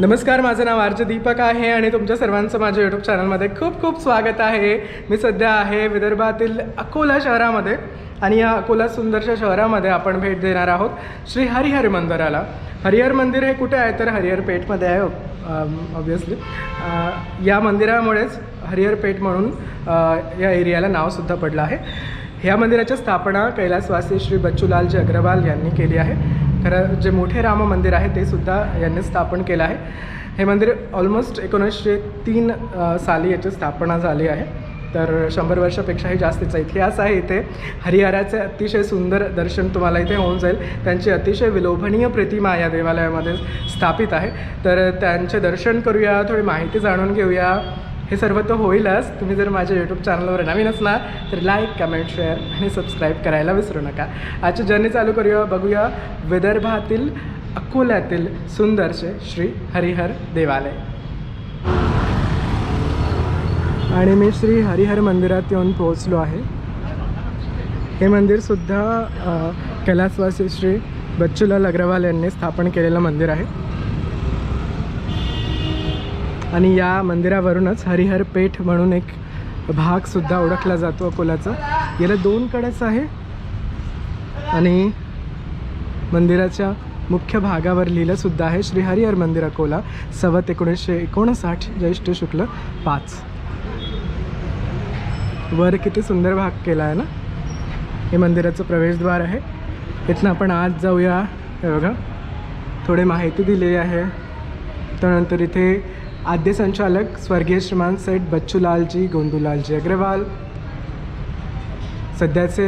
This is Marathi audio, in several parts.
नमस्कार माझं नाव आर्ज दीपक आहे आणि तुमच्या सर्वांचं माझ्या यूट्यूब चॅनलमध्ये खूप खूप स्वागत आहे. मी सध्या आहे विदर्भातील अकोला शहरामध्ये आणि या अकोला सुंदरशा शहरामध्ये आपण भेट देणार आहोत श्री हरिहर मंदिराला. हरिहर मंदिर हे कुठे आहे? तर हरिहर पेठमध्ये आहे ऑब्वियसली या मंदिरामुळेच हरिहर पेठ म्हणून या एरियाला नावसुद्धा पडलं आहे. ह्या मंदिराची स्थापना कैलासवासी श्री बच्चूलालजी अग्रवाल यांनी केली आहे. खरं जे मोठे राम मंदिर आहे ते सुद्धा यांनी स्थापन केलं आहे. हे मंदिर ऑलमोस्ट एकोणीसशे तीन साली याची स्थापना झाली आहे. तर शंभर वर्षापेक्षाही जास्तीचा इतिहास आहे इथे. हरिहराचे अतिशय सुंदर दर्शन तुम्हाला इथे होऊन जाईल. त्यांची अतिशय विलोभनीय प्रतिमा या देवालयामध्ये स्थापित आहे. तर त्यांचे दर्शन करूया थोडी माहिती जाणून घेऊया. हे सर्व तर होईलच. तुम्ही जर माझ्या यूट्यूब चॅनलवर नवीन असणार तर लाईक कमेंट शेअर आणि सबस्क्राईब करायला विसरू नका. आजची जर्नी चालू करूया बघूया विदर्भातील अकोल्यातील सुंदरसे श्री हरिहर देवालय. आणि मी श्री हरिहर मंदिरात येऊन पोहोचलो आहे. हे मंदिरसुद्धा अ, कैलासवासी श्री बच्चूलाल अग्रवाल यांनी स्थापन केलेलं मंदिर आहे. आणि या मंदिरावरूनच हरिहर पेठ म्हणून एक भागसुद्धा ओळखला जातो अकोलाचा. याला दोन कडेच आहे. आणि मंदिराच्या मुख्य भागावर लिहिलंसुद्धा आहे श्री हरिहर मंदिर अकोला सवत एकोणीसशे एकोणसाठ ज्येष्ठ शुक्ल पाच. वर किती सुंदर भाग केला आहे ना? हे मंदिराचं प्रवेशद्वार आहे. इथनं आपण आज जाऊया. हे बघा थोडी माहिती दिलेली आहे. त्यानंतर इथे आद्य संचालक स्वर्गीय श्रीमान सेठ बच्चूलालजी गोंदूलालजी अग्रवाल. सध्याचे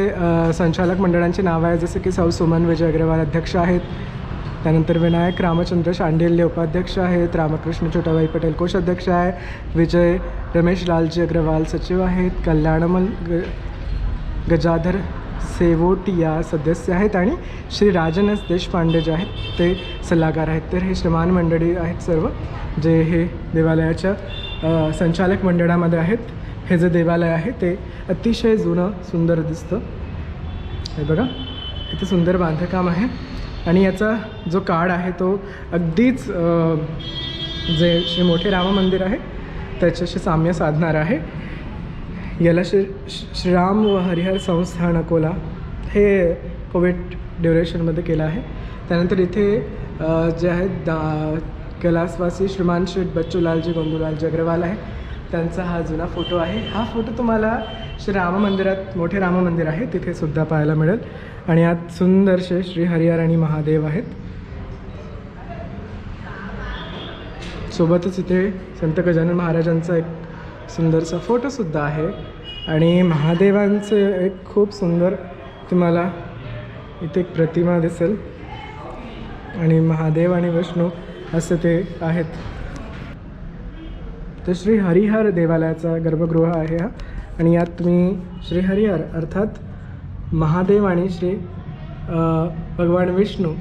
संचालक मंडळांची नावं आहे जसे की सौ सुमन विजय अग्रवाल अध्यक्ष आहेत. त्यानंतर विनायक रामचंद्र शांडिल्य उपाध्यक्ष आहेत. रामकृष्ण छोटाबाई पटेल कोषाध्यक्ष आहे. विजय रमेश लालजी अग्रवाल सचिव आहेत. कल्याणमल ग गजाधर सेवोटिया सदस्य आहेत आणि श्री राजनस देशपांडे जे आहेत ते सल्लागार आहेत. तर हे श्रमान मंडळी आहेत सर्व जे हे देवालयाच्या संचालक मंडळामध्ये आहेत. हे जे देवालय आहे ते अतिशय जुनं सुंदर दिसतं. हे बघा किती सुंदर बांधकाम आहे. आणि याचा जो काळ आहे तो अगदीच जे श्री मोठे राम मंदिर आहे त्याच्याशी साम्य साधणार आहे. याला श्री श्रीराम व हरिहर संस्थान अकोला हे कोविड ड्युरेशनमध्ये केलं आहे. त्यानंतर इथे जे आहेत दा कैलासवासी श्रीमान श्री बच्चूलालजी गंगूलालजी अग्रवाल आहे. त्यांचा हा जुना फोटो आहे. हा फोटो तुम्हाला श्री राम मंदिरात मोठे राम मंदिर आहे. तिथे सुद्धा पाहायला मिळेल. आणि यात सुंदरसे श्री हरिहर आणि महादेव आहेत. सोबतच इथे संत गजानन महाराजांचा एक सुंदरसा फोटोसुद्धा आहे. आणि महादेवांचे एक खूप सुंदर तुम्हाला इथे एक प्रतिमा दिसेल. आणि महादेव आणि विष्णू असं ते आहेत. तर श्री हरिहर देवालयाचा गर्भगृह आहे हा. आणि यात तुम्ही श्री हरिहर अर्थात महादेव आणि श्री भगवान विष्णू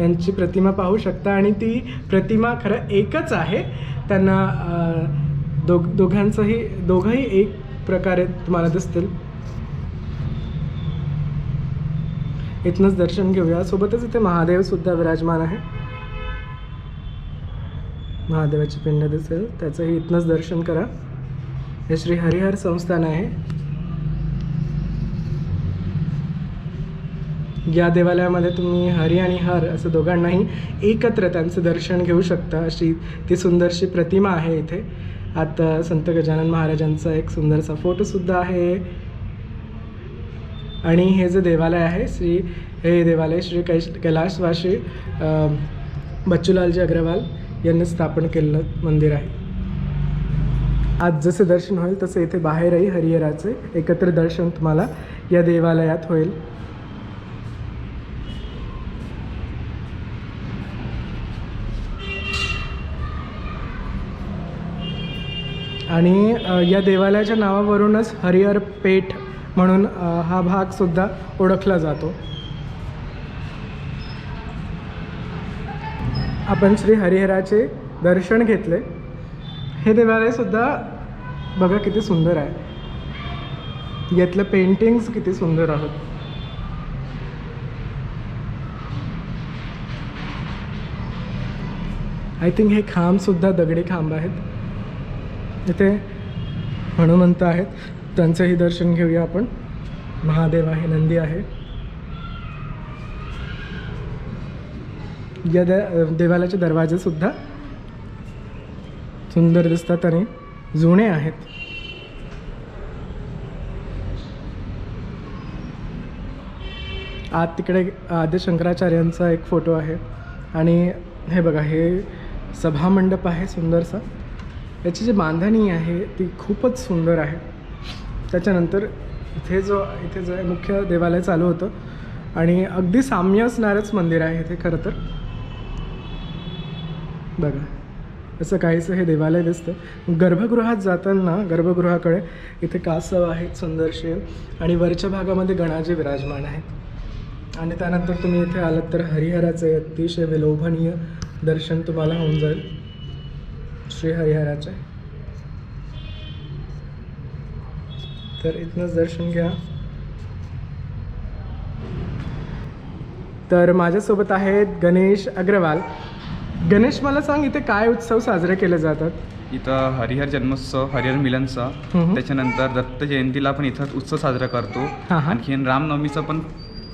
यांची प्रतिमा पाहू शकता. आणि ती प्रतिमा खरं एकच आहे. त्यांना दोघ दोघांचंही दोघंही एक प्रकारे तुम्हाला दिसतील. इथनंच दर्शन घेऊया. सोबतच इथे महादेवसुद्धा विराजमान आहे. महादेवाची पिंड दिसेल. त्याचंही इथनंच दर्शन करा. हे श्री हरिहर संस्थान आहे. या देवालयामध्ये तुम्ही हरी आणि हर असं दोघांनाही एकत्र त्यांचं दर्शन घेऊ शकता. अशी ती सुंदरशी प्रतिमा आहे इथे. आता संत गजानन महाराजांचा एक सुंदरसा फोटोसुद्धा आहे. आणि हे जे देवालय आहे श्री हे देवालय श्री कैश कैलाशवाशी बच्चूलालजी अग्रवाल यांनी स्थापन केलेलं मंदिर आहे. आज जसे दर्शन होईल तसे इथे बाहेरही हरिहराचे एकत्र दर्शन तुम्हाला या देवालयात होईल. आणि या देवालयाच्या नावावरूनच हरिहर पेठ म्हणून हा भागसुद्धा ओळखला जातो. आपण श्री हरिहराचे दर्शन घेतले. हे देवालयसुद्धा बघा किती सुंदर आहे. यातलं पेंटिंग्स किती सुंदर आहोत. आय थिंक हे खांबसुद्धा दगडी खांब आहेत. इथे हनुमंत आहेत. त्यांचंही दर्शन घेऊया आपण. महादेव आहे नंदी आहे. या द देवालयाचे दरवाजेसुद्धा सुंदर दिसतात आणि जुने आहेत. आत तिकडे आद्य शंकराचार्यांचा एक फोटो आहे. आणि हे बघा हे सभामंडप आहे सुंदरसा. याची जी बांधणी आहे ती खूपच सुंदर आहे. त्याच्यानंतर इथे जो इथे जो आहे मुख्य देवालय चालू होतं आणि अगदी साम्य असणारंच मंदिर आहे इथे खरं तर. बघा असं काहीसं हे देवालय दिसतं. गर्भगृहात जाताना गर्भगृहाकडे इथे कासव आहेत सुंदरशे आणि वरच्या भागामध्ये गणाजी विराजमान आहेत. आणि त्यानंतर तुम्ही इथे आलात तर हरिहराचे अतिशय विलोभनीय दर्शन तुम्हाला होऊन जाईल. श्री हरिहराचे तर इथनंच दर्शन घ्या. तर माझ्यासोबत आहेत गणेश अग्रवाल. गणेश मला सांग इथे काय उत्सव साजरे केले जातात? इथं हरिहर जन्मोत्सव हरिहर मिलनचा. त्याच्यानंतर दत्त जयंतीला पण इथं उत्सव साजरा करतो. आणखीन रामनवमीचा पण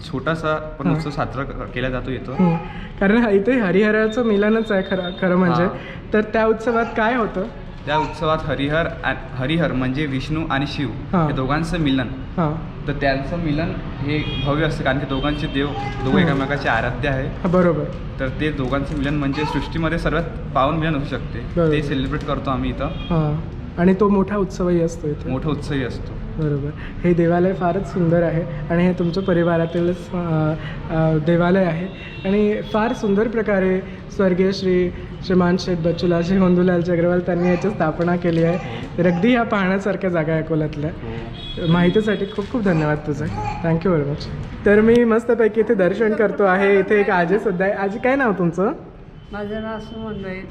छोटासा पण हा. उत्सव साजरा क- केला जातो इथं हम्म. कारण हा- इथे हरिहराचं मिलनच आहे खरं खरं म्हणजे हा. तर त्या उत्सवात काय होतं त्या उत्सवात हरिहर आ- हरिहर म्हणजे विष्णू आणि शिव हा. हे दोघांचं मिलन हां तर त्यांचं मिलन हे भव्य असतं कारण की दोघांचे देव दोघं हम्म. एकमेकाचे आराध्य आहे हा, बरोबर तर ते दोघांचं मिलन म्हणजे सृष्टीमध्ये सर्वात पावन मिलन होऊ शकते बरोबर. ते सेलिब्रेट करतो आम्ही इथं हां आणि तो मोठा उत्सवही असतो इथे मोठा उत्सवही असतो बरोबर. हे देवालय फारच सुंदर आहे आणि हे तुमच्या परिवारातीलच देवालय आहे. आणि फार सुंदर प्रकारे स्वर्गीय श्री श्रीमान शेठ बच्चूलालजी गोंदूलालजी अग्रवाल त्यांनी याची स्थापना केली आहे. तर अगदी ह्या पाहण्यासारख्या जागा आहे अकोल्यातल्या. माहितीसाठी खूप खूप धन्यवाद तुझे. थँक्यू व्हेरी मच तर मी मस्तपैकी इथे दर्शन करतो आहे. इथे एक आजीसुद्धा आहे. आजी काय नाव तुमचं? माझं नाव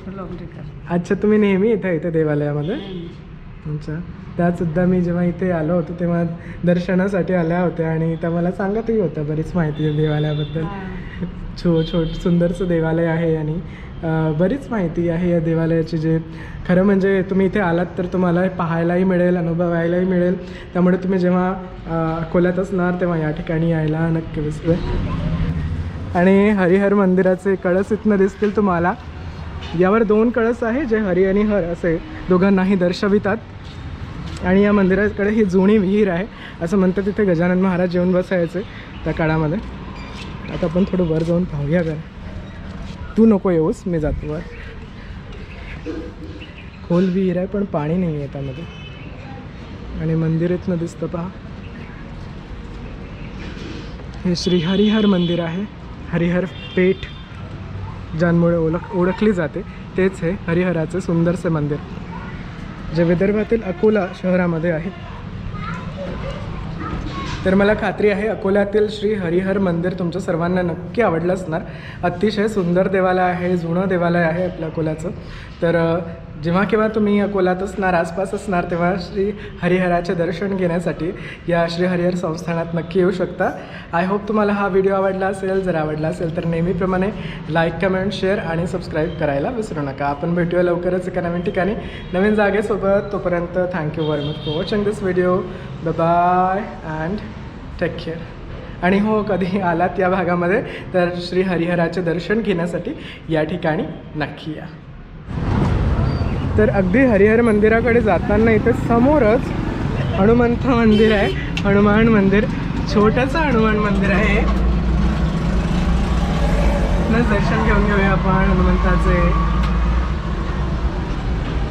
फुलंब्रीकर अच्छा तुम्ही नेहमी इथे इथे देवालयामध्ये? अच्छा त्यातसुद्धा मी जेव्हा इथे आलो होतो तेव्हा दर्शनासाठी आल्या होत्या आणि त्या मला सांगतही होत्या बरीच माहिती देवालयाबद्दल. छो छोट सुंदरचं देवालय आहे आणि बरीच माहिती आहे या देवालयाची जे खरं म्हणजे तुम्ही इथे आलात तर तुम्हाला पाहायलाही मिळेल अनुभवायलाही मिळेल. त्यामुळे तुम्ही जेव्हा अकोल्यात असणार तेव्हा या ठिकाणी यायला नक्की विसरू आणि हरिहर मंदिराचे कळस इथनं दिसतील तुम्हाला. यावर दोन कळस आहे जे हरी आणि हर असे दोघांनाही दर्शवितात. आणि या मंदिराकडे ही जुनी विहीर आहे. असं म्हणतात तिथे गजानन महाराज येऊन बसायचे त्या काळामध्ये. आता आपण थोडं वर जाऊन पाहूया का तू नको येऊस मी जातो वर. खोल विहीर आहे पण पाणी नाही आहे त्यामध्ये आणि मंदिर इथनं दिसतं पहा. हे श्री हरिहर मंदिर आहे. हरिहर पेठ. ज्यांमुळे ओळख ओळखली जाते तेच हे हरिहराचे सुंदरसे मंदिर जे विदर्भातील अकोला शहरामध्ये आहे. तर मला खात्री आहे अकोल्यातील श्री हरिहर मंदिर तुमच्या सर्वांना नक्की आवडलं असणार. अतिशय सुंदर देवालय आहे जुनं देवालय आहे आपल्या अकोल्याचं. तर जेव्हा केव्हा तुम्ही अकोल्यात असणार आसपास असणार तेव्हा श्री हरिहराचे दर्शन घेण्यासाठी या श्री हरिहर संस्थानात नक्की येऊ शकता. आय होप तुम्हाला हा व्हिडिओ आवडला असेल. जर आवडला असेल तर नेहमीप्रमाणे लाईक कमेंट शेअर आणि सबस्क्राईब करायला विसरू नका. आपण भेटूया लवकरच एका नवीन ठिकाणी. नवीन जागेसोबत. तोपर्यंत thank you very much for watching this video ब बाय अँड टेक केअर आणि हो कधी आलात या भागामध्ये तर श्री हरिहराचे दर्शन घेण्यासाठी या ठिकाणी नक्की या. तर अगदी हरिहर मंदिराकडे जाताना इथे समोरच हनुमंत मंदिर आहे. हनुमान मंदिर छोटंसं हनुमान मंदिर आहे. दर्शन घेऊन घेऊया आपण हनुमंताचे.